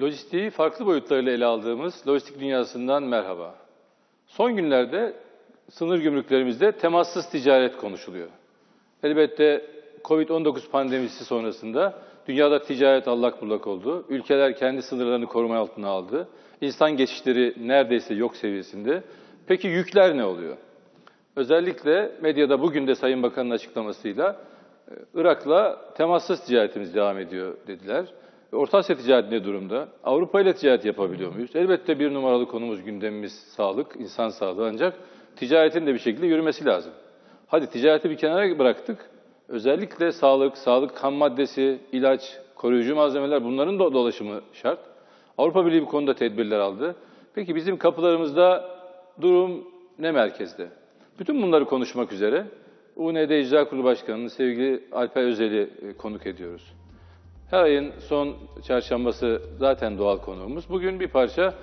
Lojistiği farklı boyutlarıyla ele aldığımız lojistik dünyasından merhaba. Son günlerde sınır gümrüklerimizde temassız ticaret konuşuluyor. Elbette Covid-19 pandemisi sonrasında dünyada ticaret allak bullak oldu. Ülkeler kendi sınırlarını koruma altına aldı. İnsan geçişleri neredeyse yok seviyesinde. Peki yükler ne oluyor? Özellikle medyada bugün de Sayın Bakan'ın açıklamasıyla Irak'la temassız ticaretimiz devam ediyor dediler. Orta Asya ticareti ne durumda? Avrupa ile ticaret yapabiliyor muyuz? Elbette bir numaralı konumuz gündemimiz sağlık, insan sağlığı ancak ticaretin de bir şekilde yürümesi lazım. Hadi ticareti bir kenara bıraktık. Özellikle sağlık, sağlık ham maddesi, ilaç, koruyucu malzemeler bunların da dolaşımı şart. Avrupa Birliği bu konuda tedbirler aldı. Peki bizim kapılarımızda durum ne merkezde? Bütün bunları konuşmak üzere UNED İcra Kurulu Başkanı'nın sevgili Alper Özel'i e, konuk ediyoruz. Her ayın son çarşambası zaten doğal konuğumuz. Bugün bir parça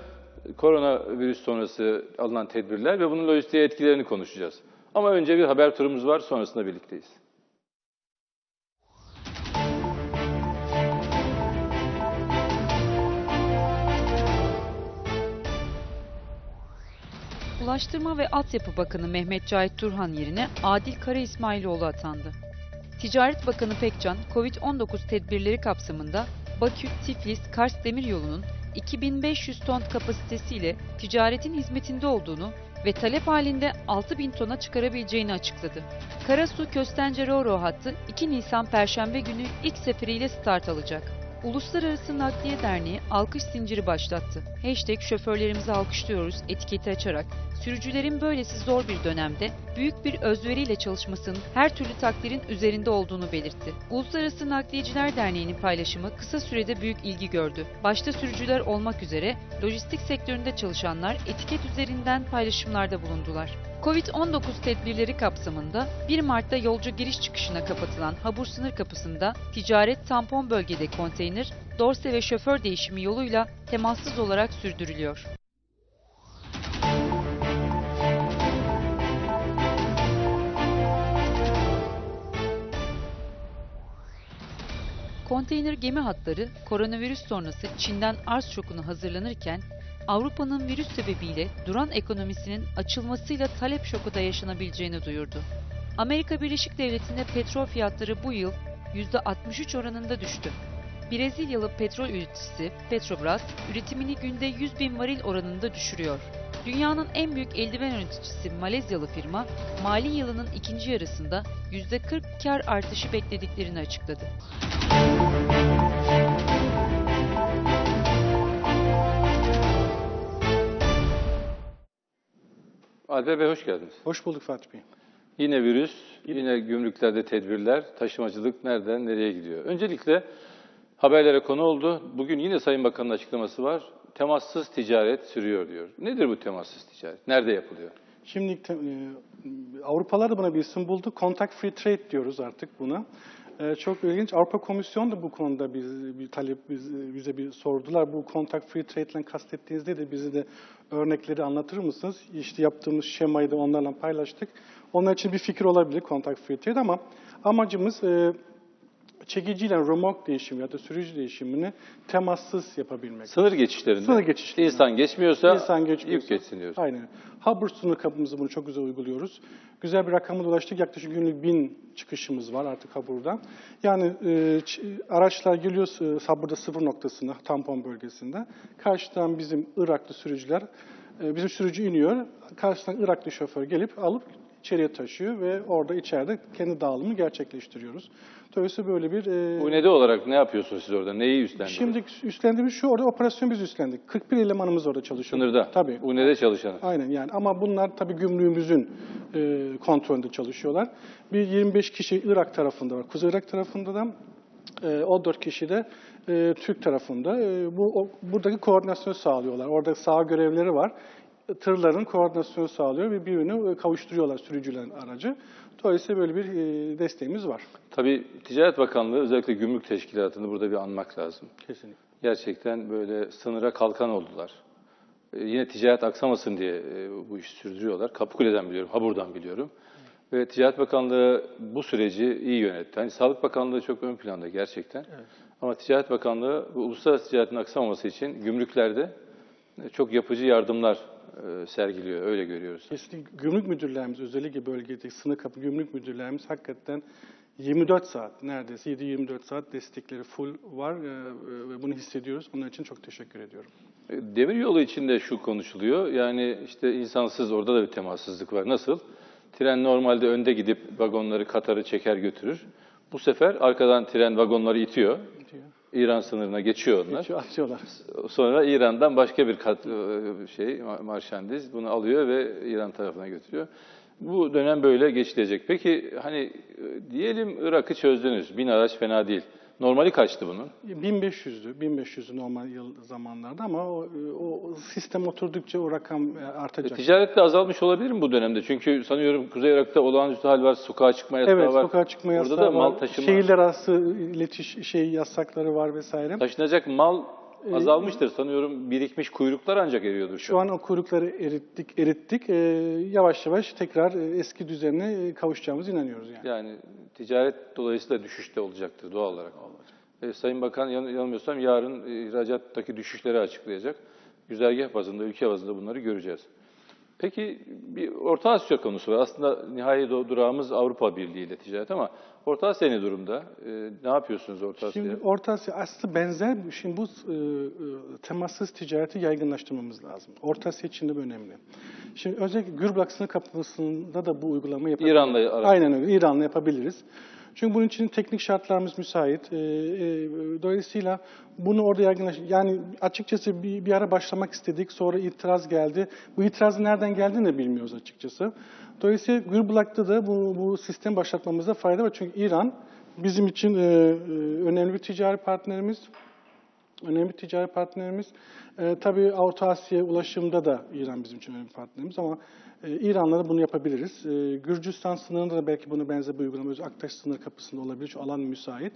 koronavirüs sonrası alınan tedbirler ve bunun lojistiğe etkilerini konuşacağız. Ama önce bir haber turumuz var, sonrasında birlikteyiz. Ulaştırma ve Altyapı Bakanı Mehmet Cahit Turhan yerine Adil Kara İsmailoğlu atandı. Ticaret Bakanı Pekcan, Covid-19 tedbirleri kapsamında Bakü-Tiflis-Kars Demiryolu'nun 2500 ton kapasitesiyle ticaretin hizmetinde olduğunu ve talep halinde 6000 tona çıkarabileceğini açıkladı. Karasu Köstence Roro hattı 2 Nisan Perşembe günü ilk seferiyle start alacak. Uluslararası Nakliye Derneği alkış zinciri başlattı. Hashtag şoförlerimizi alkışlıyoruz etiketi açarak sürücülerin böylesi zor bir dönemde büyük bir özveriyle çalışmasının her türlü takdirin üzerinde olduğunu belirtti. Uluslararası Nakliyeciler Derneği'nin paylaşımı kısa sürede büyük ilgi gördü. Başta sürücüler olmak üzere lojistik sektöründe çalışanlar etiket üzerinden paylaşımlarda bulundular. Covid-19 tedbirleri kapsamında 1 Mart'ta yolcu giriş çıkışına kapatılan Habur sınır kapısında ticaret tampon bölgede konteyner, dorse ve şoför değişimi yoluyla temassız olarak sürdürülüyor. Konteyner gemi hatları koronavirüs sonrası Çin'den arz şokunu hazırlanırken Avrupa'nın virüs sebebiyle duran ekonomisinin açılmasıyla talep şoku da yaşanabileceğini duyurdu. Amerika Birleşik Devletleri'nde petrol fiyatları bu yıl %63 oranında düştü. Brezilyalı petrol üreticisi Petrobras üretimini günde 100 bin varil oranında düşürüyor. Dünyanın en büyük eldiven üreticisi Malezyalı firma, mali yılının ikinci yarısında %40 kar artışı beklediklerini açıkladı. Alper Bey hoş geldiniz. Hoş bulduk Fatih Bey. Yine virüs, yine gümrüklerde tedbirler, taşımacılık nereden nereye gidiyor? Öncelikle haberlere konu oldu. Bugün yine Sayın Bakan'ın açıklaması var. Temassız ticaret sürüyor diyor. Nedir bu temassız ticaret? Nerede yapılıyor? Şimdi e, Avrupalar da buna bir isim buldu. Contact Free Trade diyoruz artık buna. E, çok ilginç. Avrupa Komisyonu da bu konuda biz, bir talep biz, bize bir sordular. Bu Contact Free Trade ile kastettiğiniz de bize de örnekleri anlatır mısınız? İşte yaptığımız şemayı da onlarla paylaştık. Onlar için bir fikir olabilir Contact Free Trade ama amacımız e, çekiciyle remork değişimi ya da sürücü değişimini temassız yapabilmek. Sınır geçişlerinde. Sınır geçişlerinde. İnsan geçmiyorsa İnsan geçmiyorsa. yük geçsin diyoruz. Aynen. Habur sınır kapımızı bunu çok güzel uyguluyoruz. Güzel bir rakama da ulaştık. Yaklaşık günlük bin çıkışımız var artık Habur'dan. Yani e, araçlar geliyor e, Habur'da sıfır noktasına, tampon bölgesinde. Karşıdan bizim Iraklı sürücüler, e, bizim sürücü iniyor. Karşıdan Iraklı şoför gelip alıp içeriye taşıyor ve orada içeride kendi dağılımını gerçekleştiriyoruz. Dolayısıyla böyle bir... e, Bu ne olarak ne yapıyorsunuz siz orada? Neyi üstlendiniz? Şimdi üstlendiğimiz şu, orada operasyon biz üstlendik. 41 elemanımız orada çalışıyor. Sınırda. Tabii. UNE'de çalışan. Aynen yani ama bunlar tabii gümrüğümüzün e, kontrolünde çalışıyorlar. Bir 25 kişi Irak tarafında var. Kuzey Irak tarafında da e, 14 kişi de e, Türk tarafında. E, bu o, buradaki koordinasyonu sağlıyorlar. Orada sağ görevleri var. Tırların koordinasyonu sağlıyor ve birbirini e, kavuşturuyorlar sürücülerin aracı. Dolayısıyla böyle bir e, desteğimiz var. Tabii Ticaret Bakanlığı özellikle gümrük teşkilatını burada bir anmak lazım. Kesinlikle. Gerçekten böyle sınıra kalkan oldular. Ee, yine ticaret aksamasın diye e, bu işi sürdürüyorlar. Kapıkule'den biliyorum, Habur'dan biliyorum. Ve Ticaret Bakanlığı bu süreci iyi yönetti. Hani Sağlık Bakanlığı çok ön planda gerçekten. Ama Ticaret Bakanlığı bu uluslararası ticaretin aksamaması için gümrüklerde e, çok yapıcı yardımlar e, sergiliyor. Öyle görüyoruz. Kesinlikle gümrük müdürlerimiz özellikle bölgedeki sınır kapı gümrük müdürlerimiz hakikaten 24 saat neredeyse 7-24 saat destekleri full var e, ve bunu hissediyoruz. Onun için çok teşekkür ediyorum. E, Demir yolu içinde şu konuşuluyor. Yani işte insansız orada da bir temassızlık var. Nasıl? Tren normalde önde gidip vagonları Katar'ı çeker götürür. Bu sefer arkadan tren vagonları itiyor. İran sınırına geçiyor onlar. Geçiyor, atıyorlar. Sonra İran'dan başka bir kat, e, şey ma- marşandiz bunu alıyor ve İran tarafına götürüyor. Bu dönem böyle geçilecek. Peki hani e, diyelim Irak'ı çözdünüz. Bin araç fena değil. Normali kaçtı bunun? 1500'dü, 1500'ü normal yıl zamanlarda ama o, o sistem oturdukça o rakam e, E, artacak. ticaret de azalmış olabilir mi bu dönemde? Çünkü sanıyorum Kuzey Irak'ta olağanüstü hal var, sokağa çıkma yasağı Evet, var. sokağa çıkma yasağı Orada da mal var. taşıma, Şehirler arası iletiş şey yasakları var vesaire. taşınacak mal azalmıştır. Sanıyorum birikmiş kuyruklar ancak eriyordur şu Şu an. an o kuyrukları erittik, erittik. Ee, yavaş yavaş tekrar e, eski düzenine e, kavuşacağımıza inanıyoruz yani. Yani ticaret dolayısıyla düşüşte olacaktır doğal olarak. E, Sayın Bakan yan- yanılmıyorsam yarın e, ihracattaki düşüşleri açıklayacak. Güzergah bazında, ülke bazında bunları göreceğiz. Peki bir Orta Asya konusu var. Aslında nihai durağımız Avrupa Birliği ile ticaret ama Orta Asya ne durumda? E, ne yapıyorsunuz Orta Asya'ya? Şimdi Orta Asya aslında benzer, şimdi bu e, e, temassız ticareti yaygınlaştırmamız lazım. Orta Asya için de bu önemli. Şimdi özellikle Gürbülak sınır kapısında da bu uygulamayı yapabiliriz. İran'la. Aynen öyle, İran'la yapabiliriz. Çünkü bunun için teknik şartlarımız müsait. E, e, dolayısıyla bunu orada yaygınlaş... Yani açıkçası bir, bir ara başlamak istedik, sonra itiraz geldi. Bu itirazın nereden geldiğini de bilmiyoruz açıkçası. Dolayısıyla Gürbülak'ta da bu, bu sistem başlatmamızda fayda var. Çünkü İran bizim için e, e, önemli bir ticari partnerimiz. Önemli ticari partnerimiz. E, tabii Orta Asya ulaşımda da İran bizim için önemli partnerimiz ama e, İran'la da bunu yapabiliriz. E, Gürcistan sınırında da belki bunu benzer bir uygulama, Aktaş sınır kapısında olabilir. Çünkü alan müsait.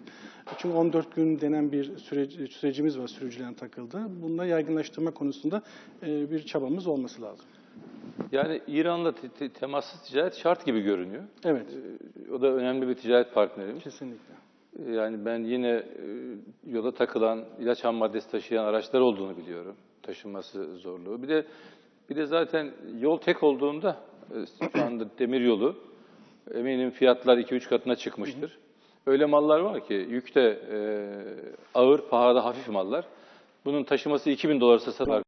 Çünkü 14 gün denen bir süreci, sürecimiz var, sürücülerin takıldığı. Bunu da yaygınlaştırma konusunda e, bir çabamız olması lazım. Yani İran'la te- te- temassız ticaret şart gibi görünüyor. Evet, E, O da önemli bir ticaret partnerimiz. kesinlikle. Yani ben yine e, yola takılan, ilaç ham maddesi taşıyan araçlar olduğunu biliyorum. Taşınması zorluğu. Bir de bir de zaten yol tek olduğunda e, şu anda demir yolu eminim fiyatlar 2-3 katına çıkmıştır. Öyle mallar var ki yükte e, ağır, pahada hafif mallar. Bunun taşıması 2000 dolarsa satar.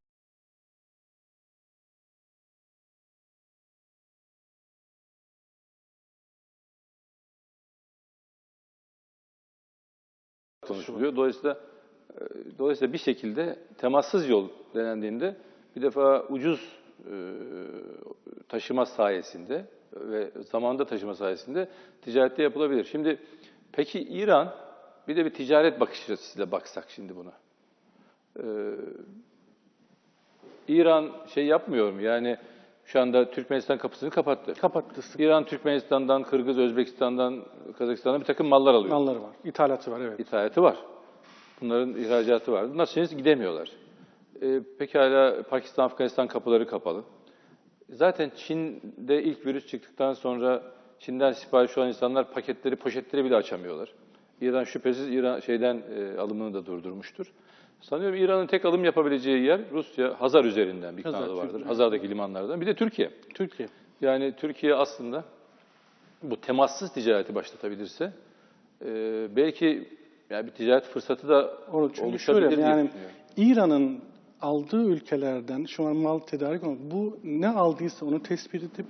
Konuşuluyor. Dolayısıyla e, dolayısıyla bir şekilde temassız yol denendiğinde bir defa ucuz e, taşıma sayesinde ve zamanda taşıma sayesinde ticarette yapılabilir. Şimdi peki İran bir de bir ticaret bakış açısıyla baksak şimdi buna. E, İran şey yapmıyor mu? Yani şu anda Türkmenistan kapısını kapattı. Kapattı. İran Türkmenistan'dan, Kırgız, Özbekistan'dan, Kazakistan'dan bir takım mallar alıyor. malları var. İthalatı var, evet. İthalatı var. Bunların ihracatı var. Bunlar şimdi gidemiyorlar. Ee, pekala Pakistan, Afganistan kapıları kapalı. Zaten Çin'de ilk virüs çıktıktan sonra Çin'den sipariş olan insanlar paketleri, poşetleri bile açamıyorlar. İran şüphesiz İran şeyden e, alımını da durdurmuştur. Sanıyorum İran'ın tek alım yapabileceği yer Rusya, Hazar üzerinden bir Hazar, kanalı vardır. Türkiye. Hazar'daki limanlardan. Bir de Türkiye. Türkiye. Yani Türkiye aslında bu temassız ticareti başlatabilirse e, belki yani bir ticaret fırsatı da Onu çünkü oluşabilir şöyle yani. İran'ın aldığı ülkelerden şu an mal tedarik olmadı. Bu ne aldıysa onu tespit edip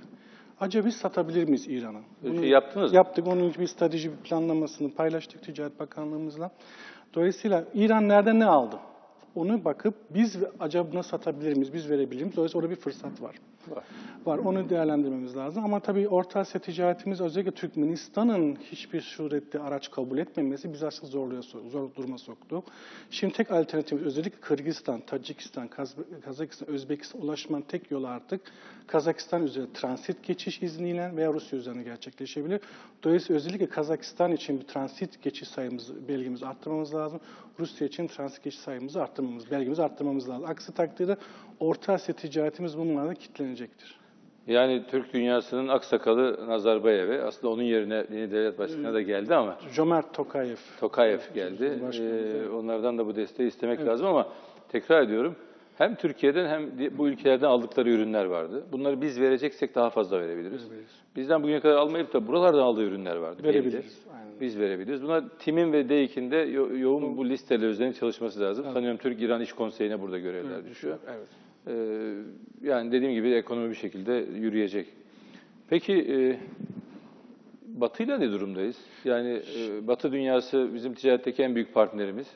acaba biz satabilir miyiz İran'a? Bunu şey yaptınız mı? Yaptık. Onun için bir strateji bir planlamasını paylaştık Ticaret Bakanlığımızla. Dolayısıyla İran nereden ne aldı? Onu bakıp biz acaba buna satabilir miyiz, biz verebilir miyiz? Dolayısıyla orada bir fırsat var. Var. Onu değerlendirmemiz lazım. Ama tabii Orta Asya ticaretimiz özellikle Türkmenistan'ın hiçbir surette araç kabul etmemesi bizi aslında zorluğa, so- zor duruma soktu. Şimdi tek alternatifimiz özellikle Kırgızistan, Tacikistan, Kaz- Kazakistan, Özbekistan ulaşmanın tek yolu artık Kazakistan üzerine transit geçiş izniyle veya Rusya üzerine gerçekleşebilir. Dolayısıyla özellikle Kazakistan için bir transit geçiş sayımızı, belgemizi arttırmamız lazım. Rusya için transit geçiş sayımızı arttırmamız, belgemizi arttırmamız lazım. Aksi takdirde Orta Asya ticaretimiz bunlarla kilitlenecektir. Yani Türk dünyasının aksakalı Nazarbayev'e aslında onun yerine yeni devlet başkanı da geldi ama Cömert Tokayev. Tokayev geldi. Ee, onlardan da bu desteği istemek lazım ama tekrar ediyorum hem Türkiye'den hem bu ülkelerden aldıkları ürünler vardı. Bunları biz vereceksek daha fazla verebiliriz. Bizden bugüne kadar almayıp da buralardan aldığı ürünler vardı. Verebiliriz, aynen. Biz verebiliriz. Buna TİM'in ve DEİK'in de yo- yoğun bu listeler üzerine çalışması lazım. Sanıyorum Türk-İran İş Konseyi'ne burada görevler düşüyor. Evet. Ee, yani dediğim gibi ekonomi bir şekilde yürüyecek. Peki e, Batı'yla ne durumdayız? Yani e, Batı dünyası bizim ticaretteki en büyük partnerimiz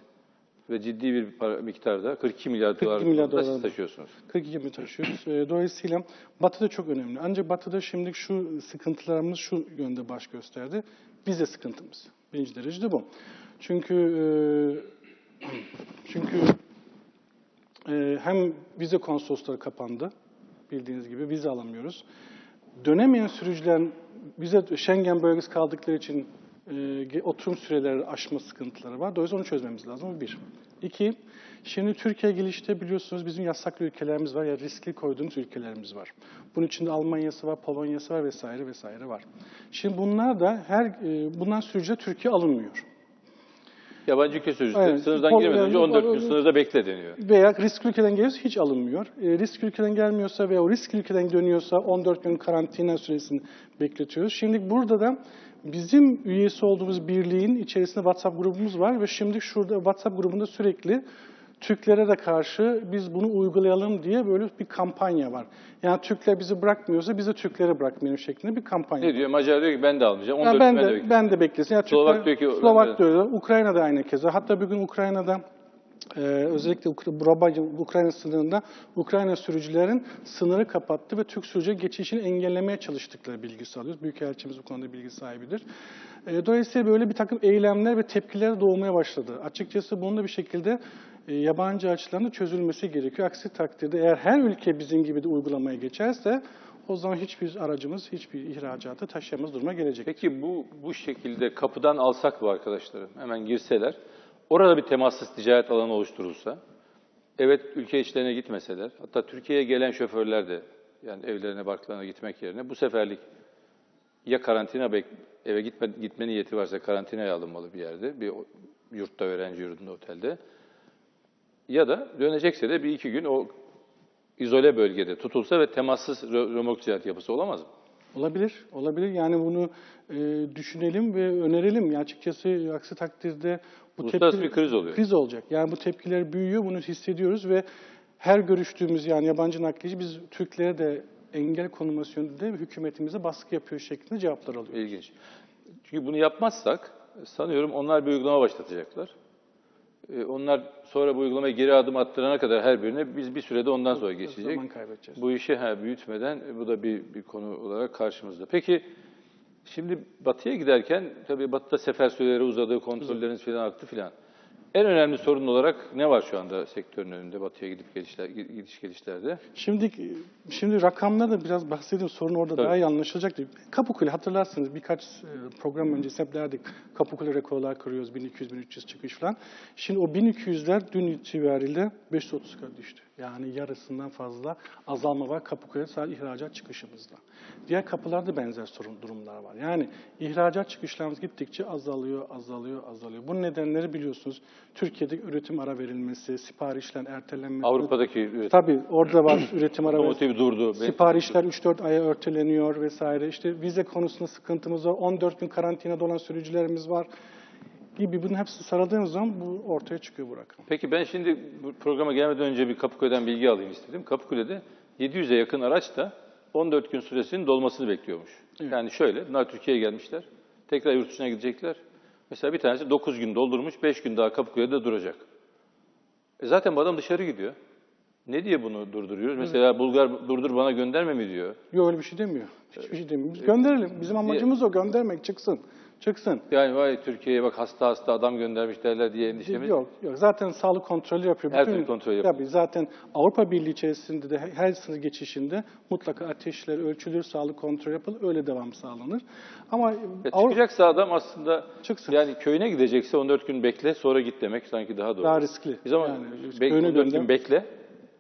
ve ciddi bir para, miktarda 42 milyar 42 dolar milyar da siz taşıyorsunuz. 42 bin taşıyoruz. Ee, Dolayısıyla Batı'da çok önemli. Ancak Batı'da şimdi şu sıkıntılarımız şu yönde baş gösterdi. Vize sıkıntımız. Birinci derecede bu. Çünkü e, çünkü e, hem vize konsolosları kapandı. Bildiğiniz gibi vize alamıyoruz. Dönemeyen sürücülerin vize Schengen bölgesi kaldıkları için e, oturum süreleri aşma sıkıntıları var. Dolayısıyla onu çözmemiz lazım. Bir. İki, şimdi Türkiye gelişte biliyorsunuz bizim yasaklı ülkelerimiz var ya riskli koyduğumuz ülkelerimiz var. Bunun içinde Almanya'sı var, Polonya'sı var vesaire vesaire var. Şimdi bunlar da her e, bundan sürücüler Türkiye alınmıyor. Yabancı sürücüsü Evet, sınırdan Pol- girmeden önce yani 14 gün sınırda bekle deniyor. Veya risk ülkeden geliyorsa hiç alınmıyor. E, risk ülkeden gelmiyorsa veya o risk ülkeden dönüyorsa 14 gün karantina süresini bekletiyoruz. Şimdi burada da bizim üyesi olduğumuz birliğin içerisinde WhatsApp grubumuz var ve şimdi şurada WhatsApp grubunda sürekli Türklere de karşı biz bunu uygulayalım diye böyle bir kampanya var. Yani Türkler bizi bırakmıyorsa biz de Türkleri bırakmayalım şeklinde bir kampanya. Ne diyor? Macar diyor ki ben de almayacağım. 14 Yani ben ben de ben de beklesin. Yani Slovak Türkler- diyor ki, Slovak öyle. Ukrayna'da aynı keza. Hatta bugün Ukrayna'da e, özellikle Brabant, Ukrayna sınırında Ukrayna sürücülerin sınırı kapattı ve Türk sürücülerin geçişini engellemeye çalıştıkları bilgisi alıyoruz. Büyükelçimiz bu konuda bilgi sahibidir. E, dolayısıyla böyle bir takım eylemler ve tepkiler doğmaya başladı. Açıkçası bunun da bir şekilde yabancı açılarında çözülmesi gerekiyor. Aksi takdirde eğer her ülke bizim gibi de uygulamaya geçerse o zaman hiçbir aracımız hiçbir ihracatı taşıyamaz duruma gelecek. Peki bu bu şekilde kapıdan alsak bu arkadaşları hemen girseler, orada bir temassız ticaret alanı oluşturulsa, evet ülke içlerine gitmeseler, hatta Türkiye'ye gelen şoförler de yani evlerine barklarına gitmek yerine bu seferlik ya karantina bek- eve gitme, gitme niyeti varsa karantinaya alınmalı bir yerde, bir yurtta, öğrenci yurdunda, otelde. Ya da dönecekse de bir iki gün o izole bölgede tutulsa ve temassız rö- römork ticaret yapısı olamaz mı? Olabilir, olabilir. Yani bunu e, düşünelim ve önerelim. Ya açıkçası aksi takdirde bu Uluslararası bir kriz oluyor. Kriz olacak. Yani bu tepkiler büyüyor, bunu hissediyoruz ve her görüştüğümüz yani yabancı nakliyeci biz Türklere de engel konulması yönünde hükümetimize baskı yapıyor şeklinde cevaplar alıyoruz. İlginç. Çünkü bunu yapmazsak sanıyorum onlar bir uygulama başlatacaklar. Ee, Onlar sonra bu uygulamayı geri adım attırana kadar her birine biz bir sürede ondan sonra geçecek. Zaman kaybedeceğiz. Bu işi ha, büyütmeden e, bu da bir, bir konu olarak karşımızda. Peki şimdi batıya giderken tabii batıda sefer süreleri uzadı, kontrolleriniz falan arttı filan. En önemli sorun olarak ne var şu anda sektörün önünde batıya gidip gelişler, gidiş gelişlerde? Şimdi şimdi rakamlar da biraz bahsedeyim sorun orada Tabii. daha iyi anlaşılacaktır. Kapıkule hatırlarsınız birkaç e, program öncesi hep derdik Kapıkule rekorlar kırıyoruz 1200-1300 çıkış falan. Şimdi o 1200'ler dün itibariyle 530'a düştü. Yani yarısından fazla azalma var Kapıkule sadece ihracat çıkışımızda. Diğer kapılarda benzer sorun durumlar var. Yani ihracat çıkışlarımız gittikçe azalıyor, azalıyor, azalıyor. Bunun nedenleri biliyorsunuz. Türkiye'de üretim ara verilmesi, siparişlerin ertelenmesi. Avrupa'daki üretim, Tabii orada var üretim ara verilmesi. durdu. Siparişler 3-4 aya örteleniyor vesaire. İşte vize konusunda sıkıntımız var. 14 gün karantinada olan sürücülerimiz var gibi bunun hepsini saradığımız zaman bu ortaya çıkıyor bu rakam. Peki ben şimdi bu programa gelmeden önce bir Kapıkule'den bilgi alayım istedim. Kapıkule'de 700'e yakın araç da 14 gün süresinin dolmasını bekliyormuş. Yani şöyle, bunlar Türkiye'ye gelmişler, tekrar yurt dışına gidecekler. Mesela bir tanesi 9 gün doldurmuş, 5 gün daha Kapıkule'de duracak. E zaten bu adam dışarı gidiyor. Ne diye bunu durduruyoruz? Mesela Bulgar durdur bana gönderme mi diyor? Yok öyle bir şey demiyor. Hiçbir şey demiyor. Biz gönderelim. Bizim amacımız o göndermek çıksın. Çıksın. Yani vay Türkiye'ye bak hasta hasta adam göndermiş derler diye endişemiz. Yok, yok. Zaten sağlık kontrolü yapıyor. Her türlü kontrol yapıyor. Tabii zaten Avrupa Birliği içerisinde de her sınır geçişinde mutlaka ateşler ölçülür, sağlık kontrolü yapılır, öyle devam sağlanır. Ama Ya Avrupa çıkacaksa adam aslında Çıksın. yani köyüne gidecekse 14 gün bekle sonra git demek sanki daha doğru. daha riskli. Biz ama Yani be- köyüne 14 gönder- gün bekle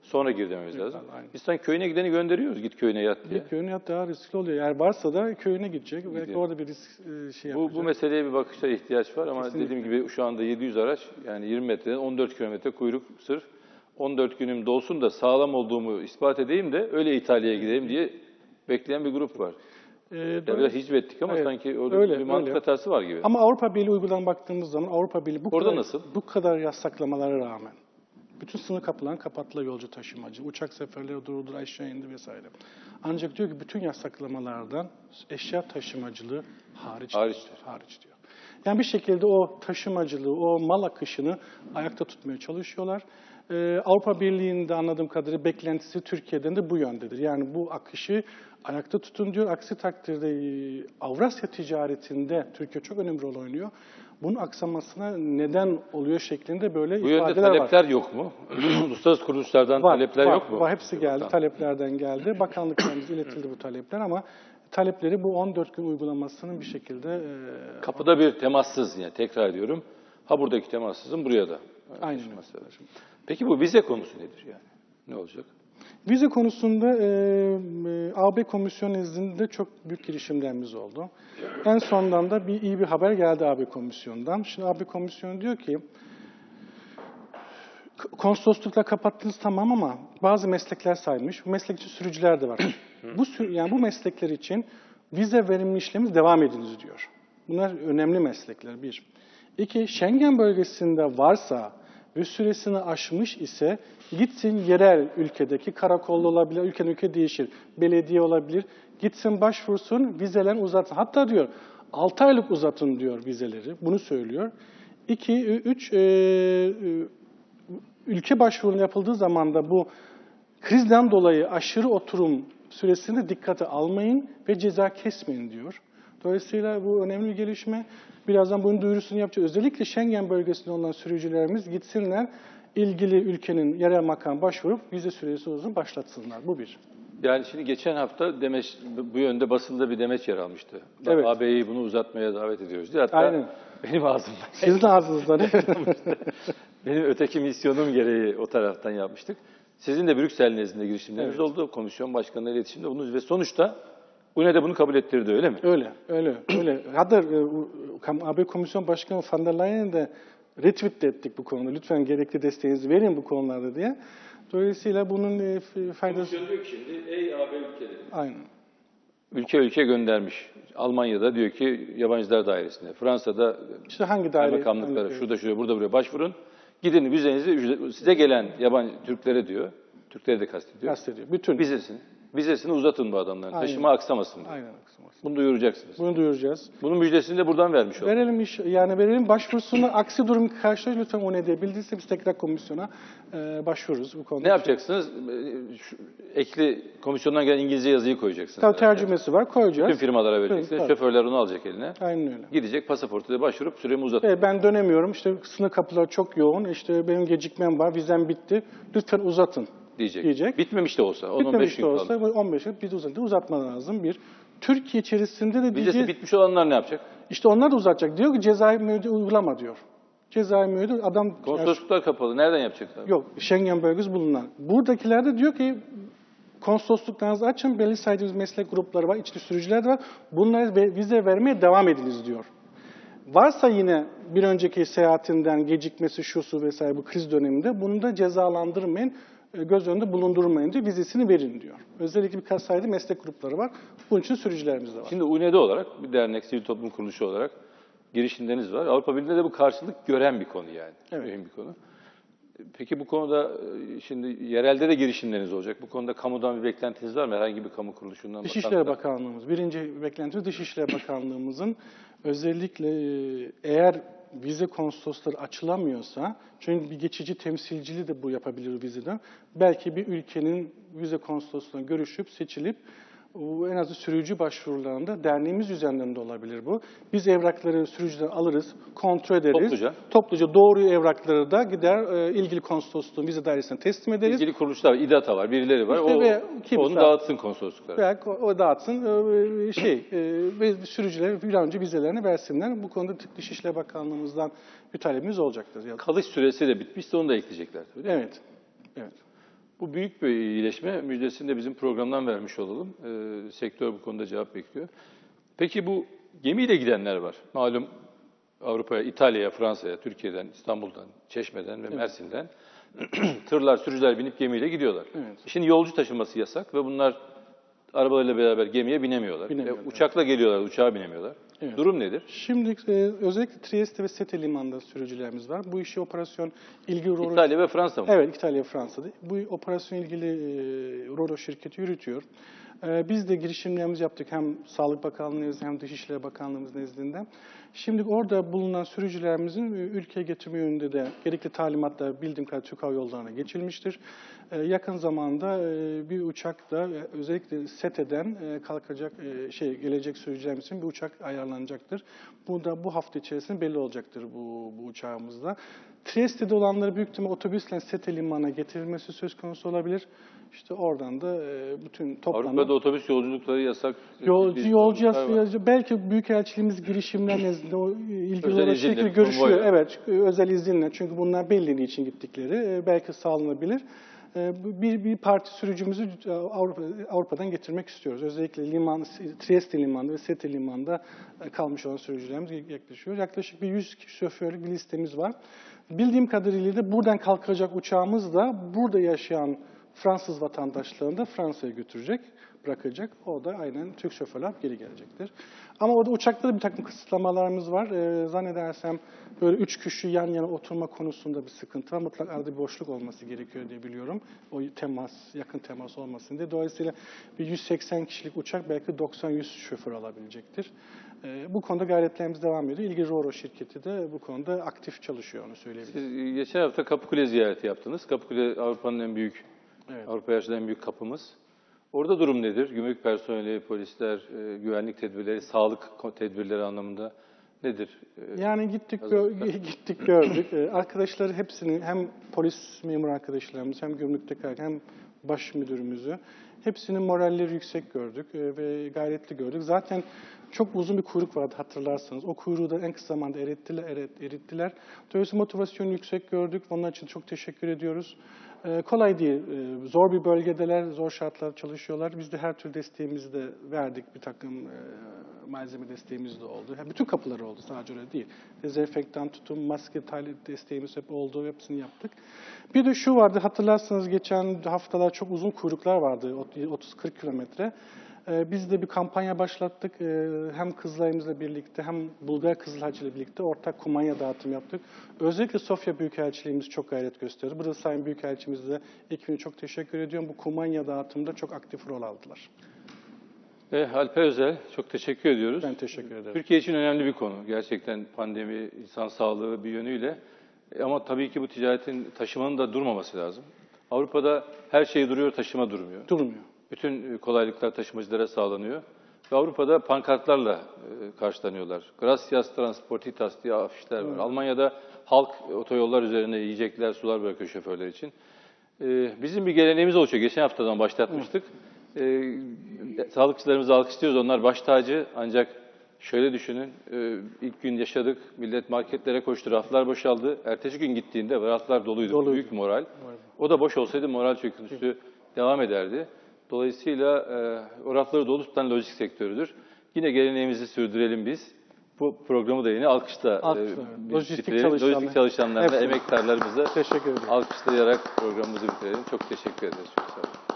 Sonra gir dememiz lazım. aynen. Biz sanki köyüne gideni gönderiyoruz. Git köyüne yat diye. Bir köyüne yat daha riskli oluyor. Eğer varsa da köyüne gidecek. Belki orada bir risk e, şey Bu, yapacak. bu meseleye bir bakışa ihtiyaç var ama Kesinlikle. dediğim gibi şu anda 700 araç yani 20 metreden 14 kilometre kuyruk sırf 14 günüm dolsun da sağlam olduğumu ispat edeyim de öyle İtalya'ya gideyim diye bekleyen bir grup var. Ee, Ya biraz hicvettik ama Evet, sanki orada öyle, bir mantık öyle. hatası var gibi. Ama Avrupa Birliği uygulanan baktığımız zaman Avrupa Birliği bu Orada kadar, nasıl? bu kadar yasaklamalara rağmen bütün sınır kapılarını kapattılar yolcu taşımacı. Uçak seferleri durdur aşağı indi vesaire. Ancak diyor ki bütün yasaklamalardan eşya taşımacılığı hariç. Hariçtir. Hariç diyor. Yani bir şekilde o taşımacılığı, o mal akışını ayakta tutmaya çalışıyorlar. Ee, Avrupa Birliği'nde anladığım kadarıyla beklentisi Türkiye'den de bu yöndedir. Yani bu akışı ayakta tutun diyor. Aksi takdirde e, Avrasya ticaretinde Türkiye çok önemli rol oynuyor. Bunun aksamasına neden oluyor şeklinde böyle Bu yönde ifadeler var. talepler yok mu? Uluslararası kuruluşlardan Var, talepler var, yok mu? Var, hepsi geldi. Tamam. Taleplerden geldi. Bakanlıklarımıza iletildi bu talepler ama talepleri bu 14 gün uygulamasının bir şekilde e, Kapıda bir temassız yani tekrar ediyorum. Ha buradaki temassızın buraya da. Aynen lazım. Peki bu vize konusu nedir yani? Ne olacak? Vize konusunda e, e, AB Komisyon nezdinde çok büyük girişimlerimiz oldu. En sondan da bir iyi bir haber geldi AB Komisyon'dan. Şimdi AB Komisyon diyor ki konsoloslukla kapattınız tamam ama bazı meslekler saymış. Bu meslek için sürücüler de var. bu sür- yani bu meslekler için vize verilme işlemi devam ediniz diyor. Bunlar önemli meslekler bir. İki, Schengen bölgesinde varsa ve süresini aşmış ise gitsin yerel ülkedeki karakolda olabilir, ülkeden ülke değişir, belediye olabilir. Gitsin başvursun, vizelerini uzatsın. Hatta diyor 6 aylık uzatın diyor vizeleri. Bunu söylüyor. İki, ü- üç, e, e, ülke başvurunun yapıldığı zaman da bu krizden dolayı aşırı oturum süresini dikkate almayın ve ceza kesmeyin diyor. Dolayısıyla bu önemli bir gelişme. Birazdan bunun duyurusunu yapacağız. Özellikle Schengen bölgesinde olan sürücülerimiz gitsinler, ilgili ülkenin yerel makam başvurup vize süresi uzun başlatsınlar. Bu bir. Yani şimdi geçen hafta demeç, bu yönde basında bir demeç yer almıştı. Evet. AB'yi bunu uzatmaya davet ediyoruz diye. Hatta Aynen. benim ağzımdan. Sizin ağzınızdan. benim öteki misyonum gereği o taraftan yapmıştık. Sizin de Brüksel nezdinde girişimleriniz Evet. oldu. Komisyon başkanıyla iletişimde bulundunuz ve sonuçta UNE de bunu kabul ettirdi öyle mi? öyle, öyle, öyle. Hatta e, AB Komisyon Başkanı van der Leyen'e de retweet de ettik bu konuda. Lütfen gerekli desteğinizi verin bu konularda diye. Dolayısıyla bunun e, faydası... diyor ki şimdi ey AB ülkeleri. Aynen. Ülke ülke göndermiş. Almanya'da diyor ki yabancılar dairesine. Fransa'da İşte hangi daire? kaymakamlıklara, hangi- şurada şurada burada buraya başvurun. Gidin vizenizi size gelen yabancı Türklere diyor. Türkleri de kastediyor. Kastediyor. Bütün. Vizesini. Vizesini uzatın bu adamların. Aynen. Taşıma aksamasın diyor. Aynen. kısmı. Bunu duyuracaksınız. Bunu duyuracağız. Bunun müjdesini de buradan vermiş olduk. Verelim iş, yani verelim başvurusunu aksi durum karşılaşır lütfen onu edebilirse biz tekrar komisyona e, başvururuz bu konuda. Ne yapacaksınız? Ee, Şu, ekli komisyondan gelen İngilizce yazıyı koyacaksınız. Tabii tercümesi var koyacağız. Bütün firmalara vereceksiniz. Tabii. Şoförler onu alacak eline. Aynen öyle. Gidecek pasaportuyla başvurup süremi uzatın E, ben dönemiyorum işte sınır kapıları çok yoğun işte benim gecikmem var vizem bitti lütfen uzatın diyecek. diyecek. Bitmemiş de olsa. 10-15 Bitmemiş de olsa kaldı. bu 15 gün bir de uzatma, uzatma lazım bir. Türkiye içerisinde de Vizesi diyeceğiz, bitmiş olanlar ne yapacak? işte onlar da uzatacak. Diyor ki cezai müeyyide uygulama diyor. Cezai müeyyide adam Konsolosluklar kapalı. Nereden yapacaklar? Yok, Schengen bölgesi bulunan. Buradakiler de diyor ki konsolosluklarınızı açın, belli saydığımız meslek grupları var, içli sürücüler de var. Bunlara vize vermeye devam ediniz diyor. Varsa yine bir önceki seyahatinden gecikmesi, şusu vesaire bu kriz döneminde bunu da cezalandırmayın, göz önünde bulundurmayın diyor, vizesini verin diyor. Özellikle birkaç sayıda meslek grupları var. Bunun için sürücülerimiz de var. Şimdi UNE'de olarak bir dernek, sivil toplum kuruluşu olarak girişimleriniz var. Avrupa Birliği'nde de bu karşılık gören bir konu yani. Evet. Mühim bir konu. Peki bu konuda e, şimdi yerelde de girişimleriniz olacak. Bu konuda kamudan bir beklentiniz var mı? Herhangi bir kamu kuruluşundan? Dışişleri? Bakanlığımız, birinci beklentimiz Dışişleri Bakanlığımızın özellikle e, eğer vize konsolosları açılamıyorsa, çünkü bir geçici temsilciliği de bu yapabilir vizeden, belki bir ülkenin vize konsolosluğuna görüşüp seçilip en azı sürücü başvurularında derneğimiz üzerinden de olabilir bu. Biz evrakları sürücüden alırız, kontrol ederiz. Topluca. Topluca doğru evrakları da gider e, ilgili konsolosluğun vize dairesine teslim ederiz. İlgili kuruluşlar var, İDATA var, birileri var. İşte o, ve kimse- onu dağıtsın konsolosluklara. Veya o, dağıtsın e, şey e, ve sürücüler bir an önce vizelerini versinler. Bu konuda Dışişleri Bakanlığımızdan bir talebimiz olacaktır. Kalış süresi de bitmişse onu da ekleyecekler. Evet. Evet. Bu büyük bir iyileşme. Müjdesini de bizim programdan vermiş olalım. Ee, sektör bu konuda cevap bekliyor. Peki bu gemiyle gidenler var. Malum Avrupa'ya, İtalya'ya, Fransa'ya, Türkiye'den, İstanbul'dan, Çeşme'den ve Mersin'den tırlar, sürücüler binip gemiyle gidiyorlar. Evet. Şimdi yolcu taşınması yasak ve bunlar arabalarıyla beraber gemiye binemiyorlar. Binemiyorlar. E, uçakla geliyorlar, uçağa binemiyorlar. Evet. Durum nedir? Şimdi e, özellikle Trieste ve Sete limanında sürücülerimiz var. Bu işi operasyon ilgili Roro... İtalya ve Fransa mı? Evet, İtalya, Fransa'da. Bu operasyon ilgili e, Roro şirketi yürütüyor. E, biz de girişimlerimizi yaptık hem Sağlık Bakanlığımız hem Dışişleri Bakanlığımız nezdinde. Şimdi orada bulunan sürücülerimizin e, ülkeye getirme yönünde de gerekli talimatlar bildiğim kadarıyla Türk Hava Yolları'na geçilmiştir. E, yakın zamanda e, bir uçak da e, özellikle SETE'den e, kalkacak e, şey gelecek sürücülerimiz için bir uçak ayarlanacaktır. Bu da bu hafta içerisinde belli olacaktır bu, bu uçağımızda. Trieste'de olanları büyük ihtimalle otobüsle Sete limanına getirilmesi söz konusu olabilir. İşte oradan da e, bütün toplamda Avrupa'da otobüs yolculukları yasak. Yolcu, yolcu sorunlar var. yasa- belki Büyükelçiliğimiz girişimler nezdinde o ilgili olarak şekilde görüşüyor. Evet, özel izinle. Çünkü bunlar belli için gittikleri. e, Belki sağlanabilir. E, Bir, bir parti sürücümüzü e, Avrupa, Avrupa'dan getirmek istiyoruz. Özellikle liman, Trieste limanında ve Sete limanında e, kalmış olan sürücülerimiz yaklaşıyor. Yaklaşık bir 100 şoförlük bir listemiz var. Bildiğim kadarıyla da buradan kalkacak uçağımız da burada yaşayan Fransız vatandaşlarını da Fransa'ya götürecek, bırakacak. O da aynen Türk şoförler geri gelecektir. Ama orada uçakta da bir takım kısıtlamalarımız var. Ee, zannedersem böyle üç kişi yan yana oturma konusunda bir sıkıntı var. Mutlaka arada bir boşluk olması gerekiyor diye biliyorum. O temas, yakın temas olmasın diye. Dolayısıyla bir 180 kişilik uçak belki 90-100 şoför alabilecektir. Ee, bu konuda gayretlerimiz devam ediyor. İlgili Roro şirketi de bu konuda aktif çalışıyor onu söyleyebilirim. Siz geçen hafta Kapıkule ziyareti yaptınız. Kapıkule Avrupa'nın en büyük, Evet. Avrupa'ya açılan en büyük kapımız. Orada durum nedir? Gümrük personeli, polisler, e, güvenlik tedbirleri, sağlık tedbirleri anlamında nedir? E, Yani gittik gö- gittik gördük. Ee, Arkadaşları hepsini hem polis memur arkadaşlarımız hem gümrükteki hem baş müdürümüzü hepsinin moralleri yüksek gördük e, ve gayretli gördük. Zaten çok uzun bir kuyruk vardı hatırlarsanız. O kuyruğu da en kısa zamanda erittiler. erittiler. Dolayısıyla motivasyonu yüksek gördük. Onun için çok teşekkür ediyoruz. Ee, kolay değil. Ee, zor bir bölgedeler, zor şartlar çalışıyorlar. Biz de her tür desteğimizi de verdik. Bir takım e, malzeme desteğimiz de oldu. Yani bütün kapıları oldu sadece öyle değil. Dezenfektan tutun, maske tali desteğimiz hep oldu. Hepsini yaptık. Bir de şu vardı hatırlarsanız geçen haftalar çok uzun kuyruklar vardı. 30-40 kilometre. Ee, Biz de bir kampanya başlattık. Ee, Hem kızlarımızla birlikte hem Bulgar Kızıl Hacı ile birlikte ortak kumanya dağıtım yaptık. Özellikle Sofya Büyükelçiliğimiz çok gayret gösterdi. Burada Sayın Büyükelçimize ekibine çok teşekkür ediyorum. Bu kumanya dağıtımda çok aktif rol aldılar. Ve Alper Özel, çok teşekkür ediyoruz. Ben teşekkür ederim. Türkiye için önemli bir konu. Gerçekten pandemi, insan sağlığı bir yönüyle. E, Ama tabii ki bu ticaretin taşımanın da durmaması lazım. Avrupa'da her şey duruyor, taşıma durmuyor. Durmuyor. Bütün e, kolaylıklar taşımacılara sağlanıyor. Ve Avrupa'da pankartlarla e, karşılanıyorlar. Gracias Transportitas diye afişler var. Almanya'da halk otoyollar üzerine yiyecekler, sular bırakıyor şoförler için. E, bizim bir geleneğimiz oluşuyor. Geçen haftadan başlatmıştık. E, sağlıkçılarımızı alkışlıyoruz. Onlar baş tacı. Ancak şöyle düşünün. ilk gün yaşadık. Millet marketlere koştu. Raflar boşaldı. Ertesi gün gittiğinde raflar doluydu. Doluydu. Büyük moral. O da boş olsaydı moral çöküntüsü devam ederdi. Dolayısıyla e, o rafları dolu tutan lojistik sektörüdür. Yine geleneğimizi sürdürelim biz. Bu programı da yine alkışla, Alkışla, e. Lojistik çalışanlar. Lojistik çalışanlarına, emektarlarımıza Teşekkür ederim. alkışlayarak programımızı bitirelim. Çok teşekkür ederiz. Çok sağ olun.